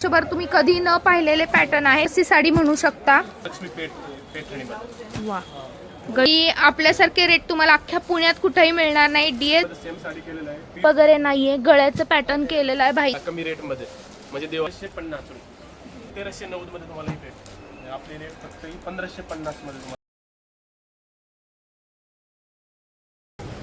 वर्षभर तुम्ही कधी न पाहिलेले पॅटर्न आहे. अशी साडी म्हणू शकता. लक्ष्मी पेठ पेठणीमध्ये वा. गळी आपल्यासारखे रेट तुम्हाला अख्ख्या पुण्यात कुठेही मिळणार नाही. डीएस सेम साडी केलेलं आहे. पीठ वगैरे नाहीये. गळ्याचं पॅटर्न केलेलं आहे भाई. कमी रेटमध्ये म्हणजे देवाशे पन्नास रुपये तेराशे नव्वदमध्ये तुम्हाला ही भेट. आपली रेट फक्त ही पंधराशे पन्नासमध्ये तुम्हाला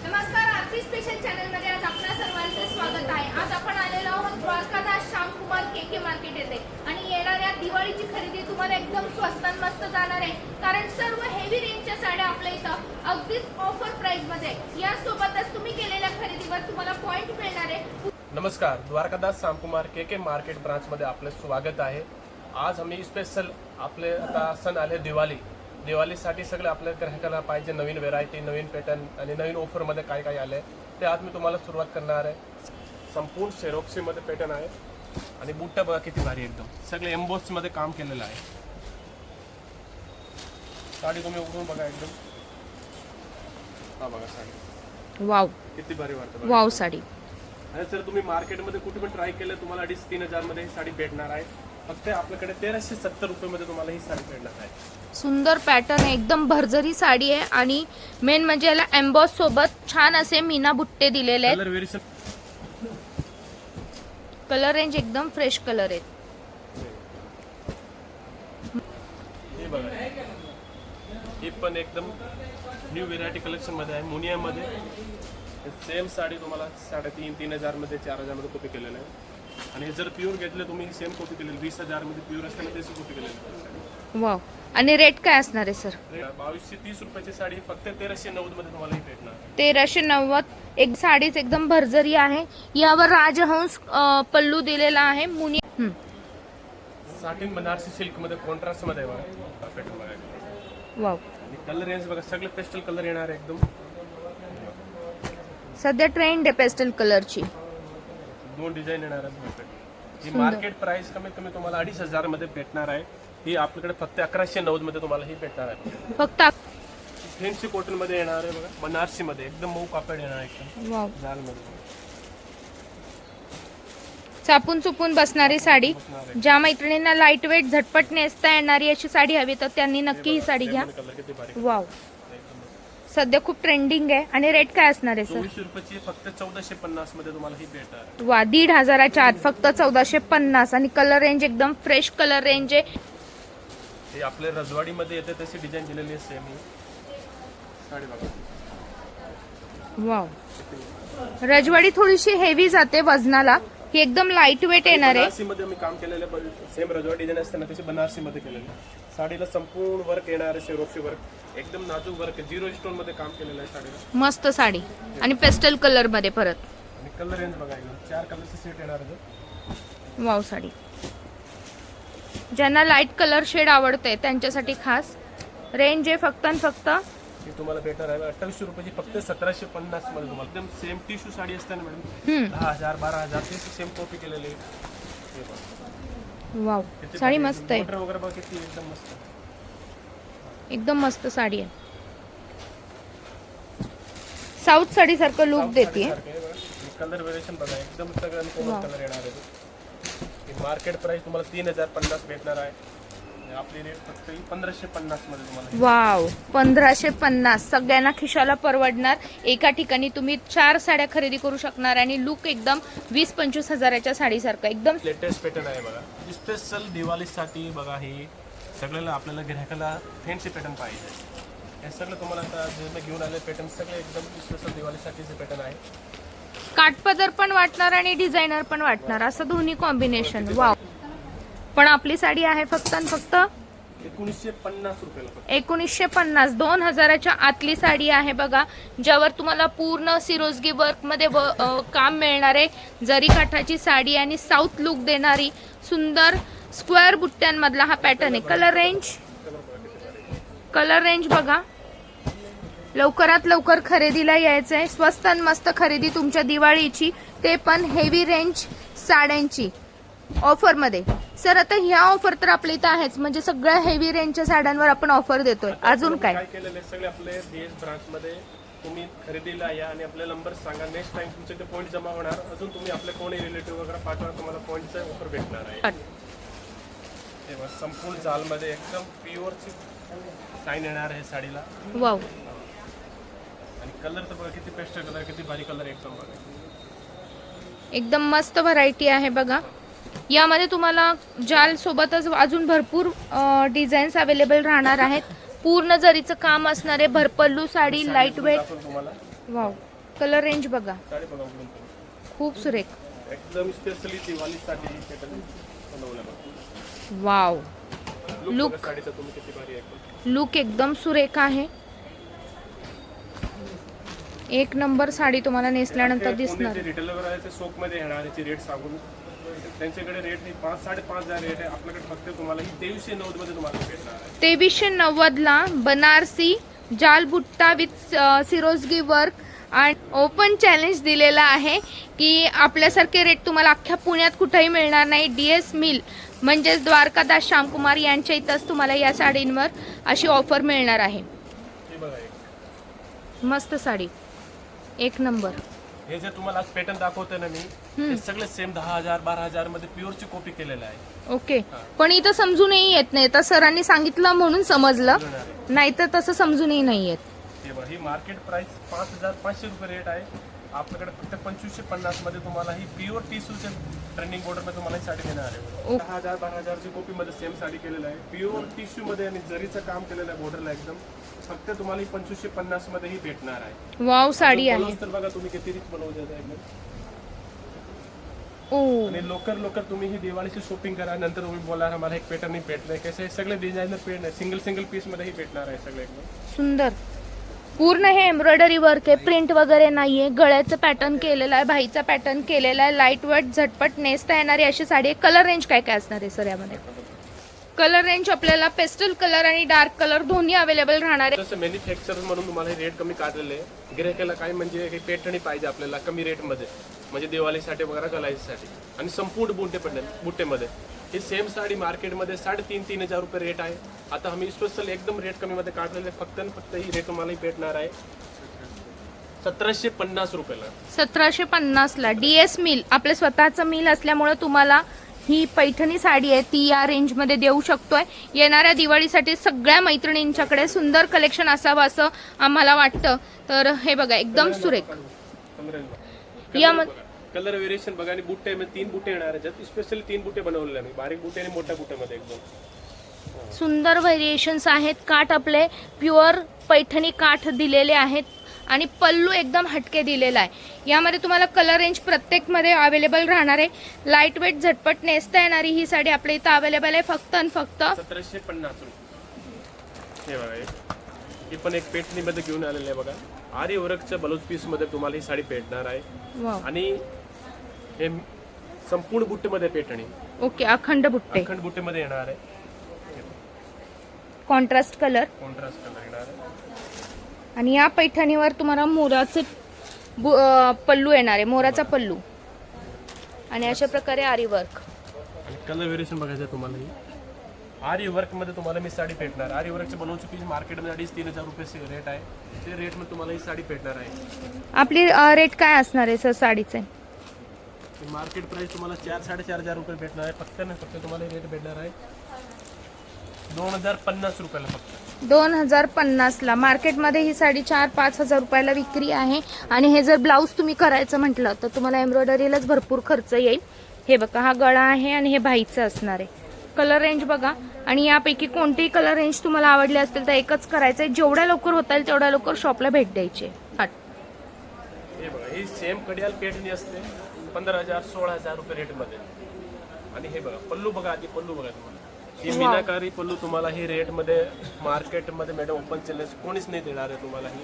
नमस्कार आरती स्पेशल चॅनलमध्ये आज आपल्या सर्वांचे स्वागत आहे आज आपण आलेलो आहोत Dwarkadas Shyamkumar K K market येथे आणि येणाऱ्या दिवाळीची खरेदी तुम्हाला एकदम स्वस्तात मस्त जाणार आहे. कारण सर्व हेवी रेंजच्या साड्या आपल्या इथं अगदीच ऑफर प्राइसमध्ये यासोबतच तुम्ही केलेल्या खरेदीवर तुम्हाला पॉइंट मिळणार आहे. नमस्कार द्वारकादास सामकुमार के के मार्केट ब्रांचमध्ये आपलं स्वागत आहे. आज आम्ही स्पेशल आपले आता सण आले दिवाळी. दिवाळीसाठी सगळे आपल्या ग्राहकाला पाहिजे नवीन व्हेरायटी नवीन पॅटर्न आणि नवीन ऑफरमध्ये काय काय आलं आहे ते आज मी तुम्हाला सुरुवात करणार आहे. संपूर्ण सेरोक्सीमध्ये पॅटर्न आहे. आणि बुट्टा बघा किती भारी एकदम. सगळे एम्बोसमध्ये काम केलेलं आहे. साडी तुम्ही उघडून बघा एकदम. हा बघा साडी. वाव. किती भारी वाटतं. वाव साडी. आणि जर तुम्ही मार्केटमध्ये कुठे पण ट्राय केलं तुम्हाला अडीच तीन हजारमध्ये ही साडी भेटणार आहे. फक्त आपल्याकडे तेराशे सत्तर रुपये मध्ये तुम्हाला ही साडी भेटणार आहे. सुंदर पॅटर्न आहे एकदम भरजरी साडी आहे आणि मेन म्हणजे याला एम्बॉस सोबत छान असे मीना बुट्टे दिलेले आहेत. कलर रेंज एकदम फ्रेश कलर आहेत. हे ही पण एकदम न्यू व्हेरायटी कलेक्शनमध्ये आहे. मुनियामध्ये सेम साडी तुम्हाला साडेतीन तीन हजारमध्ये चार हजारमध्ये कॉपी केलेलं आहे. आणि जर प्युअर घेतले तुम्ही सेम कॉपी केलेली. वीस हजारमध्ये प्युअर असताना त्याची कॉपी केलेली. वाव आणि रेट काय असणार आहे सर बावीसशे तीस रुपयाची साडी फक्त तेराशे नव्वदमध्ये तुम्हाला ही भेटणार. तेराशे नव्वद. एक साडीच एकदम भरजरी आहे. यावर राजहंस पल्लू दिलेला आहे. मुनी हं. साटिन बनारसी सिल्कमध्ये कॉन्ट्रास्टमध्ये आहे बघा pattern बघा वाव कलर रेंज बघा सगळे पेस्टल कलर येणार आहे एकदम. सध्या ट्रेंड आहे पेस्टल कलरची दोन डिझाईन येणार. ही सुंदर. मार्केट प्राइस कमीत कमी तुम्हाला अडीच हजारमध्ये भेटणार आहे. ही आपल्याकडे फक्त अकराशे नव्वदमध्ये तुम्हाला ही भेटणार आहे. फक्त फॅन्सी कॉटनमध्ये येणार आहे बघा. बनारसी मध्ये एकदम मऊ कापड येणार आहे एकदम. जाल मध्ये चापून चुपून बसणारी साडी. ज्या मैत्रिणींना लाइट वेट झटपट नेसता येणारी अशी साडी हवी तर त्यांनी नक्की ही साडी घ्या. वाव सध्या खूप ट्रेंडिंग आहे आणि रेट काय असणार आहे सर फक्त चौदाशे पन्नासमध्ये तुम्हाला ही भेटणार वा दीड हजाराच्या आत फक्त चौदाशे पन्नास. आणि कलर रेंज एकदम फ्रेश कलर रेंज आहे. हे आपल्या रजवाडीमध्ये येते तशी डिझाईन दिलेली साडी बघा. वाव रजवाडी थोडीशी हेवी जाते वजनाला. ही एकदम लाइट वेट येणार आहे. बनारसी मध्ये आम्ही काम केलेलं सेम रजवाडी डिझाईन असते ना तशी बनारसी मध्ये केलेलं साडीला संपूर्ण वर्क येणार आहे सेरोक्सी वर्क एकदम नाजूक वर्क आहे. झिरो स्टोनमध्ये काम केलेलं आहे साडीला. मस्त साडी. आणि पेस्टल कलरमध्ये परत. आणि कलर रेंज बघा एकदम. चार कलरचे सेट येणार आहे. वाव साडी. ज्यांना लाइट कलर शेड आवडते त्यांच्यासाठी खास. रेंज आहे फक्त आणि फक्त ही तुम्हाला भेटणार आहे. अठ्ठावीसशे रुपयाची फक्त सतराशे पन्नासमध्ये तुम्हाला. एकदम सेम टिश्यू साडी असते ना मॅडम दहा हजार बारा हजार ते सेम कॉपी केलेली. वाव. साडी मस्त आहे. वगैरे बघा किती एकदम मस्त. एकदम मस्त साडी आहे. साऊथ साडी सारखं लुक देते. कलर व्हेरिएशन बघा. एकदम सगळं कोमल कलर येणार आहे. मार्केट प्राइस तुम्हाला तीन हजार पन्नास भेटणार आहे. आपली रेट फक्त ही पंधराशे पन्नासमध्ये तुम्हाला वाव पंधराशे पन्नास. सगळ्यांना खिशाला परवडणार. एका ठिकाणी तुम्ही चार साड्या खरेदी करू शकणार आणि लुक एकदम वीस पंचवीस हजाराच्या साडीसारखं. एकदम लेटेस्ट पॅटर्न आहे बघा. स्पेशल दिवाळीसाठी बघा हे सगळ्याला आपल्याला ग्राहकाला फॅन्सी पॅटर्न पाहिजे. हे सगळं तुम्हाला आता जे मी घेऊन आले पॅटर्न सगळे एकदम स्पेशल दिवाळीसाठीचे पॅटर्न आहे. काठपदर पण वाटणार आणि डिझायनर पण वाटणार. असं दोन्ही कॉम्बिनेशन वाव. पण आपली साडी आहे फक्त आणि फक्त एकोणीसशे पन्नास रुपयाला फक्त. एकोणीसशे पन्नास. दोन हजाराच्या आतली साडी आहे बघा ज्यावर तुम्हाला पूर्ण सिरोजगी वर्कमध्ये व- काम मिळणार आहे जरी काठाची साडी आणि साऊथ लुक देणारी सुंदर स्क्वेअर बुट्ट्यांमधला हा पॅटर्न आहे. कलर रेंज कलर रेंज बघा. लवकरात लवकर खरेदीला यायचं आहे स्वस्त आणि मस्त खरेदी तुमच्या दिवाळीची. ते पण हेवी रेंज साड्यांची. ऑफरमध्ये सर आता ह्या ऑफर तर आपल्या इथं आहेच. म्हणजे सगळ्या हेवी रेंजच्या साड्यांवर आपण ऑफर देतोय. अजून काय? काय केलेले सगळे आपले बीएस ब्रांच मध्ये तुम्ही खरेदीला या आणि आपला नंबर सांगा. नेक्स्ट टाइम तुमचे ते पॉईंट जमा होणार. अजून तुम्ही आपले कोणी रिलेटिव्ह वगैरे पाठवा तुम्हाला पॉईंटचा ऑफर भेटणार आहे. बघा संपूर्ण जालमध्ये एकदम प्युअरची शाईन येणार आहे साडीला. वाव आणि कलर तर बघा किती पेस्टल कलर किती भारी कलर एकदम बघा. एकदम मस्त व्हरायटी आहे बघा. यामध्ये तुम्हाला जाल सोबतच अजून भरपूर डिझाईन्स अवेलेबल राहणार आहेत. पूर्ण जरीचं काम असणारे भरपल्लू sari light weight wow colour range बघा. खूप सुरेख. एकदम स्पेशली दिवाळीसाठी वाव लुक. लुक एकदम सुरेख आहे. एक नंबर साडी तुम्हाला नेसल्यानंतर दिसणार. आहे ते येणार याची रेट सांगून त्यांच्याकडे रेट ही पाच साडेपाच हजार रेट आहे. आपल्याकडे फक्त तुम्हाला ही तेवीसशे नव्वदमध्ये तुम्हाला भेटणार आहे. तेवीसशे नव्वदला बनारसी जाल बुट्टा विथ सिरोजगी वर्क आणि ओपन चॅलेंज दिलेला आहे की आपल्यासारखे रेट तुम्हाला अख्ख्या पुण्यात कुठेही मिळणार नाही. डी एस मिल म्हणजेच द्वारकादास श्यामकुमार यांच्या इथंच तुम्हाला या साडींवर अशी ऑफर मिळणार आहे. मस्त साडी. एक नंबर हे जे तुम्हाला आज पॅटर्न दाखवतोय ना मी हे सगळे सेम दहा हजार बारा हजारमध्ये प्युअरची कॉपी केलेलं आहे. ओके. पण इथं समजूनही येत नाही. तर सरांनी सांगितलं म्हणून समजलं. नाहीतर तसं समजूनही नाही येत. हे बघा ही मार्केट प्राइस पाच हजार पाचशे रुपये रेट आहे. आपल्याकडे फक्त पंचवीसशे पन्नासमध्ये तुम्हाला ही प्युअर टिश्यूच्या ट्रेंडिंग बॉर्डरमध्ये तुम्हाला ही साडी देणार आहे. दहा हजार बारा हजारची कॉपी मध्ये सेम साडी केलेलं आहे. प्युअर टिश्यू मध्ये आणि जरीचं काम केलेलं आहे बॉर्डरला एकदम फक्त तुम्हाला ही पंचवीसशे पन्नासमध्ये ही भेटणार आहे. वाव साडी आहे. तर बघा तुम्ही किती रिच बनवले एकदम. ओ. आणि लवकर लवकर तुम्ही ही दिवाळीची शॉपिंग करा नंतर तुम्ही बोला आम्हाला एक पॅटर्न नाही भेटलंय. कसे सगळे डिझायनर पेट आहे सिंगल सिंगल पीसमध्ये ही भेटणार आहे सगळे एकदम. सुंदर. पूर्ण हे एम्ब्रॉयडरी वर्क आहे. प्रिंट वगैरे नाही आहे गळ्याचं पॅटर्न केलेलं आहे भाईचा पॅटर्न केलेला आहे. लाइट वेट झटपट नेसता येणारी अशी साडी आहे. कलर रेंज काय काय असणार आहे सर यामध्ये? कलर रेंज आपल्याला पेस्टल कलर आणि डार्क कलर दोन्ही अवेलेबल राहणार आहे. जसं मॅन्युफॅक्चर म्हणून तुम्हाला हे रेट कमी काढलेले आहे. गिरायकाला काय म्हणजे काही पेटणी पाहिजे आपल्याला कमी रेटमध्ये म्हणजे दिवाळीसाठी वगैरे घालायसाठी आणि संपूर्ण बुट्टे पण बुट्टेमध्ये ही सेम साडी मार्केटमध्ये साडेतीन तीन हजार रुपये रेट आहे. आता आम्ही स्पेशल एकदम रेट कमीमध्ये काढलेले. फक्त आणि फक्त ही रेट तुम्हाला भेटणार आहे. सतराशे पन्नास रुपयाला. सतराशे पन्नासला डी एस मिल आपलं स्वतःचं मिल असल्यामुळे तुम्हाला ही पैठणी साडी आहे ती या रेंजमध्ये देऊ शकतोय. येणाऱ्या दिवाळीसाठी सगळ्या मैत्रिणींच्याकडे सुंदर कलेक्शन असावं असं आम्हाला वाटतं. तर हे बघा एकदम सुरेख. यामध्ये कलर व्हेरिएशन बघा आणि बुट्टे तीन बुट्टे येणार आहेत. स्पेशली तीन बुट्टे बनवलेले मी बारीक बुट्टे आणि मोठ्या बुट्ट्यामध्ये एकदम. सुंदर व्हेरिएशन्स आहेत. काठ आपले प्युअर पैठणी काठ दिलेले आहेत. आणि पल्लू एकदम हटके दिलेला आहे. यामध्ये तुम्हाला कलर रेंज प्रत्येकमध्ये अवेलेबल राहणार आहे. लाइट वेट झटपट नेसता येणारी ही साडी आपल्या इथं अवेलेबल आहे. फक्त आणि फक्त सतराशे पन्नास रुपये. हे पण एक पेटणीमध्ये घेऊन आलेलं आहे बघा. आरी ब्लाऊज पीसमध्ये तुम्हाला ही साडी भेटणार आहे. आणि हे संपूर्ण बुट्टेमध्ये पेटणी. ओके अखंड बुट्टे. अखंड बुट्टेमध्ये येणार आहे. कॉन्ट्रास्ट कलर कॉन्ट्रास्ट कलर येणार आहे. आणि या पैठणीवर तुम्हाला मोराचे बु- पल्लू येणार आहे मोराचा पल्लू. आणि अशा प्रकारे आरी वर्क कलर व्हेरिएशन बघायचं आहे तुम्हाला ही. आरी वर्कमध्ये तुम्हाला मी साडी भेटणार आरी वर्कचे ब्लाऊज पीस मार्केटमध्ये अडीच तीन हजार रुपये रेट आहे. ते रेटमध्ये तुम्हाला ही साडी भेटणार आहे. आपली रेट काय असणार आहे सर साडीचे? मार्केट प्राइस तुम्हाला चार साडेचार हजार रुपये भेटणार आहे. फक्त ना फक्त तुम्हाला रेट भेटणार आहे. दोन हजार पन्नास रुपयाला फक्त. दोन हजार पन्नासला. मार्केटमध्ये ही साडी चार पाच हजार रुपयाला विक्री आहे. आणि हे जर ब्लाऊज तुम्ही करायचं म्हटलं तर तुम्हाला एम्ब्रॉयडरीलाच भरपूर खर्च येईल. हे बघा हा गळा आहे आणि हे भाईचं असणार आहे. कलर रेंज बघा. आणि यापैकी कोणतेही कलर रेंज तुम्हाला आवडले असतील तर एकच करायचं आहे. जेवढ्या लवकर होता येईल तेवढ्या लवकर शॉपला भेट द्यायची. हे बघा ही सेम कडियाल पेटणी असते पंधरा हजार सोळा हजार रुपये रेटमध्ये आणि हे बघा पल्लू बघा आधी पल्लू बघा तुम्हाला. ही मीनाकारी पल्लू तुम्हाला ही रेटमध्ये मार्केटमध्ये मॅडम ओपन चॅलेंज कोणीच नाही देणार आहे तुम्हाला ही.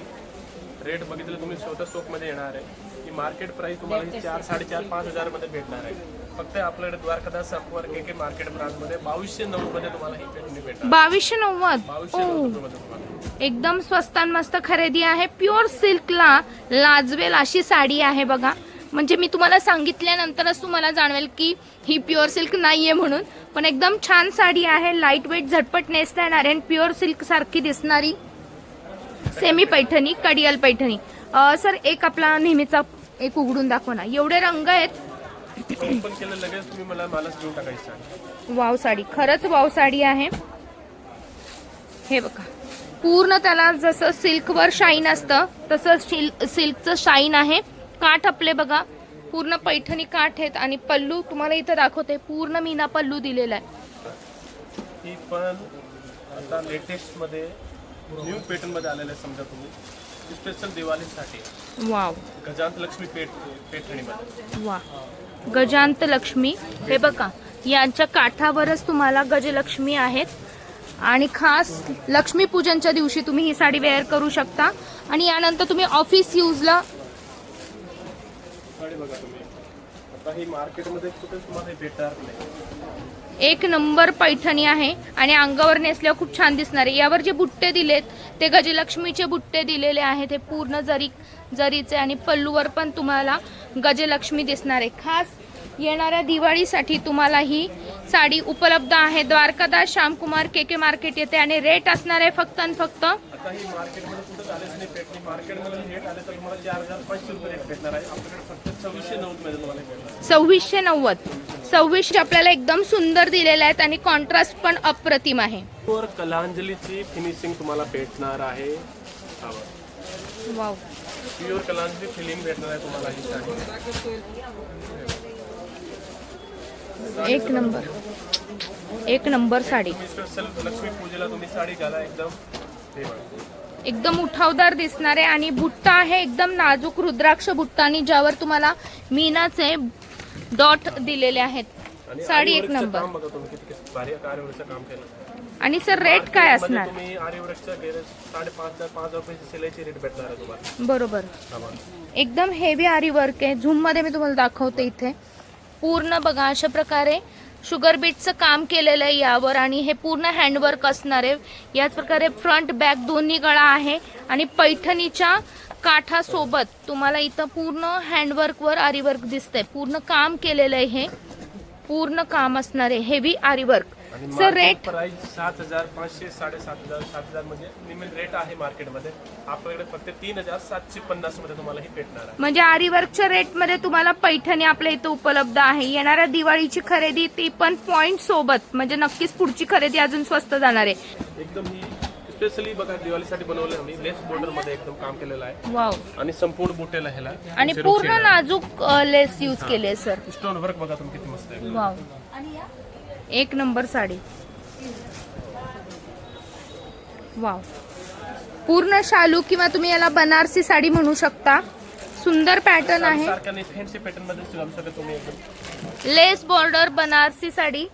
रेट बघितलं तुम्ही स्वतः शॉपमध्ये येणार आहे. ही मार्केट प्राइस तुम्हाला ही चार साडेचार पाच हजारमध्ये भेटणार आहे. फक्त आपल्याकडे द्वारकादास सापवर के के मार्केट ब्रांचमध्ये बावीसशे नऊमध्ये तुम्हाला ही पेटणी भेटणार बावीसशे नव्वद? एकदम स्वस्त आणि मस्त खरेदी आहे. प्युअर सिल्कला लाजवेल अशी साडी आहे बघा. म्हणजे मी तुम्हाला सांगितल्यानंतरच तुम्हाला जाणवेल की ही प्युअर सिल्क नाहीये म्हणून. पण एकदम छान साडी आहे लाइट वेट झटपट नेसता येणार आणि प्युअर सिल्क सारखी दिसणारी सेमी पैठणी कडियाल पैठणी. सर एक आपला नेहमीचा एक उघडून दाखवा ना. एवढे रंग आहेत. वाव साडी. खरंच वाव साडी आहे. हे बघा. पूर्ण त्याला जसं सिल्कवर शाईन असतं तसं सिल्क सिल्कचं शाईन आहे. काठ आपले बघा. पूर्ण पैठणी काठ आहेत आणि पल्लू तुम्हाला इथं दाखवते. पूर्ण मीना पल्लू दिलेला आहे. ही पण आता लेटेस्टमध्ये न्यू पॅटर्नमध्ये आलेलं आहे समजा तुम्ही. स्पेशल दिवाळीसाठी. वाव. गजांत लक्ष्मी पेठ पेठणीमध्ये. वा गजांत लक्ष्मी हे बघा यांच्या काठावरच तुम्हाला गजलक्ष्मी आहेत. आणि खास लक्ष्मी पूजनच्या दिवशी तुम्ही ही साडी वेअर करू शकता. आणि यानंतर तुम्ही ऑफिस यूजला बघा तुम्ही. आता ही मार्केटमध्ये कुठे तुम्हाला हे भेटणार नाही. एक नंबर पैठणी आहे आणि अंगावर नेसल्यावर खूप छान दिसणार आहे. यावर जे बुट्टे दिलेत ते गजलक्ष्मीचे बुट्टे दिलेले आहेत. हे पूर्ण जरी जरीचे आणि पल्लूवर पण तुम्हाला गजलक्ष्मी दिसणार आहे. खास येणाऱ्या दिवाळीसाठी तुम्हाला ही साडी उपलब्ध आहे. Dwarkadas Shyamkumar K K market येते आणि रेट असणार आहे फक्त आणि फक्त मार्केटमध्ये रेट आले तर तुम्हाला चार हजार पाचशे रुपये रेट भेटणार आहे. आपल्याकडे फक्त सव्वीसशे तुम्हाला भेटणार सव्वीसशे नव्वद. सव्वीसशे आपल्याला एकदम सुंदर दिलेले आहेत आणि कॉन्ट्रास्ट पण अप्रतिम आहे. कलांजलीची फिनिशिंग तुम्हाला भेटणार आहे. वाव प्युअर कलांजली फिलिंग भेटणार आहे तुम्हाला ही साडी. एक नंबर. एक नंबर साडी. तुम्ही स्पेशल लक्ष्मी पूजेला तुम्ही साडी घाला एकदम. हे बघा. एकदम उठावदार दिसणारे आणि बुट्टा आहे एकदम नाजूक रुद्राक्ष बुट्टा आणि ज्यावर तुम्हाला मीनाचे डॉट दिलेले आहेत. साडी एक नंबर. आणि सर रेट काय असणार? बरोबर. एकदम हेवी आरी वर्क आहे. झूममध्ये मी तुम्हाला दाखवते इथे. पूर्ण बघा अशा प्रकारे शुगर बीटचं काम केलेलं आहे यावर आणि हे पूर्ण हँडवर्क असणार आहे. याच प्रकारे फ्रंट बॅक दोन्ही गळा आहे. आणि पैठणीच्या काठासोबत तुम्हाला इथं पूर्ण हँडवर्कवर आरीवर्क दिसतंय. पूर्ण काम केलेलं आहे हे. पूर्ण काम असणार आहे. हेवी आरीवर्क. सर रेट प्राइस सात हजार पाचशे साडेसात हजार सात हजार म्हणजे निमित रेट आहे मार्केटमध्ये आपल्याकडे फक्त तीन हजार सातशे पन्नासमध्ये तुम्हाला ही भेटणार आहे. म्हणजे आरीवर्कच्या रेटमध्ये तुम्हाला पैठणी आपल्या इथं उपलब्ध आहे. येणाऱ्या दिवाळीची खरेदी ती पण पॉइंट सोबत. म्हणजे नक्कीच पुढची खरेदी अजून स्वस्त जाणार आहे. एकदम ही स्पेशली बघा दिवाळीसाठी बनवलं आम्ही. लेस बॉर्डरमध्ये एकदम काम केलेलं आहे. वाव आणि संपूर्ण बुटेला ह्याला आणि पूर्ण नाजूक लेस यूज केले सर स्टोन वर्क बघा तुम्ही किती मस्त आहे. वाव एक नंबर साडी. वाव. पूर्ण शालू किंवा तुम्ही याला बनारसी साडी म्हणू शकता. सुंदर पॅटर्न आहे. Lace border Banarasi sari.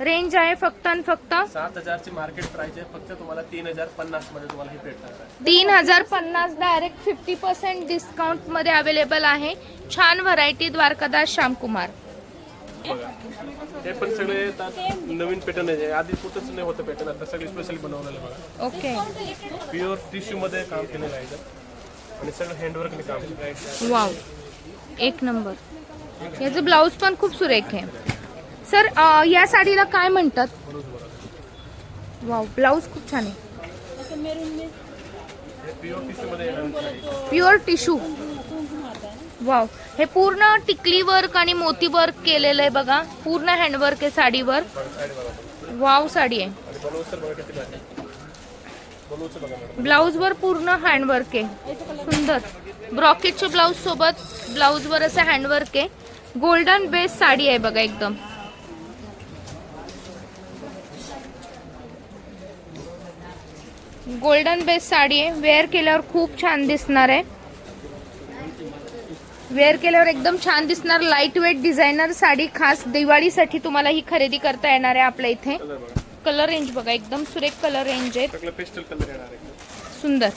Range आहे फक्त आणि फक्त. सात हजारची मार्केट प्राइस आहे. फक्त तुम्हाला तीन हजार पन्नासमध्ये तुम्हाला ही भेटणार तीन हजार पन्नास डायरेक्ट फिफ्टी पर्सेंट डिस्काउंटमध्ये अवेलेबल आहे. छान व्हरायटी द्वारकादास श्यामकुमार. बघा. हे पण सगळे आता नवीन पॅटर्न आहे. आधी कुठंच नाही होतं पॅटर्न आता सगळे स्पेशल बनवलेलं बघा. ओके प्युअर टिश्यू मध्ये काम केलेलं आहे इथं. आणि सगळं हँडवर्कने काम केलेलं आहे. वाव एक नंबर याचं ब्लाऊज पण खूप सुरेख आहे. सर या साडीला काय म्हणतात? वाव ब्लाऊज खूप छान आहे. हे प्युअर टिश्यू मध्ये येणार आहे. प्युअर टिश्यू वाव हे पूर्ण टिकली वर्क आणि मोती वर्क केलेलं आहे बघा. पूर्ण हँडवर्क आहे साडीवर वाव साडी आहे. आणि ब्लाऊज वर पूर्ण हँडवर्क आहे. सुंदर. ब्रॉकेटच्या ब्लाऊज सोबत ब्लाऊज वर असं हँडवर्क आहे. गोल्डन बेस साडी आहे बघा एकदम. गोल्डन बेस साडी आहे. वेअर केल्यावर खूप छान दिसणार आहे. वेअर केल्यावर एकदम छान दिसणार लाइट वेट डिझायनर साडी. खास दिवाळीसाठी तुम्हाला ही खरेदी करता येणार आहे आपल्या इथे. कलर रेंज बघा एकदम सुरेख कलर रेंज आहे सगळं पेस्टल कलर येणार आहे. सुंदर.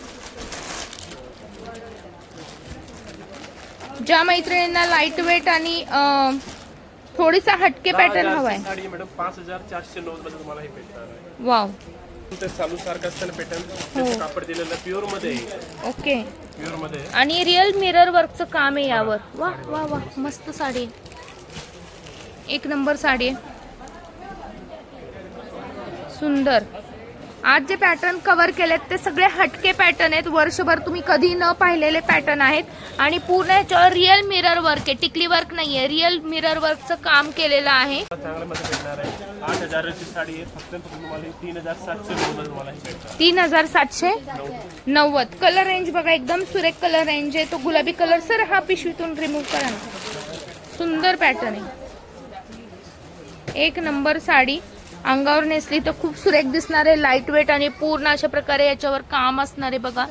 ज्या मैत्रिणींना लाइट वेट आणि थोडीसा हटके पॅटर्न हे भेटणार आहे. वाव ते चालू सारखं असतं पॅटर्न त्याचं कापड दिलेलं प्युअरमध्ये आहे. ओके. प्युअरमध्ये आहे. आणि रिअल मिरर वर्कचं काम आहे यावर. वा वा वा. मस्त साडी. आहे. एक नंबर साडी आहे. सुंदर. आज जे पॅटर्न कव्हर केलेत ते सगळे हटके पॅटर्न आहेत. वर्षभर तुम्ही कधी न पाहिलेले पॅटर्न आहेत. आणि पूर्ण याच्यावर रिअल मिरर वर्क आहे. टिकली वर्क नाहीये. रिअल मिरर वर्कचं काम केलेलं आहे. तीन हजार सातशे नव्वद. कलर रेंज बघा एकदम सुरेख कलर रेंज आहे. तो गुलाबी कलर सर हा पिशवीतून रिमूव्ह करा सुंदर पॅटर्न आहे. एक नंबर साडी. अंगावर नेसली तर खूप सुरेख दिसणार आहे लाइट वेट आणि पूर्ण अशा प्रकारे याच्यावर काम असणार आहे बघा.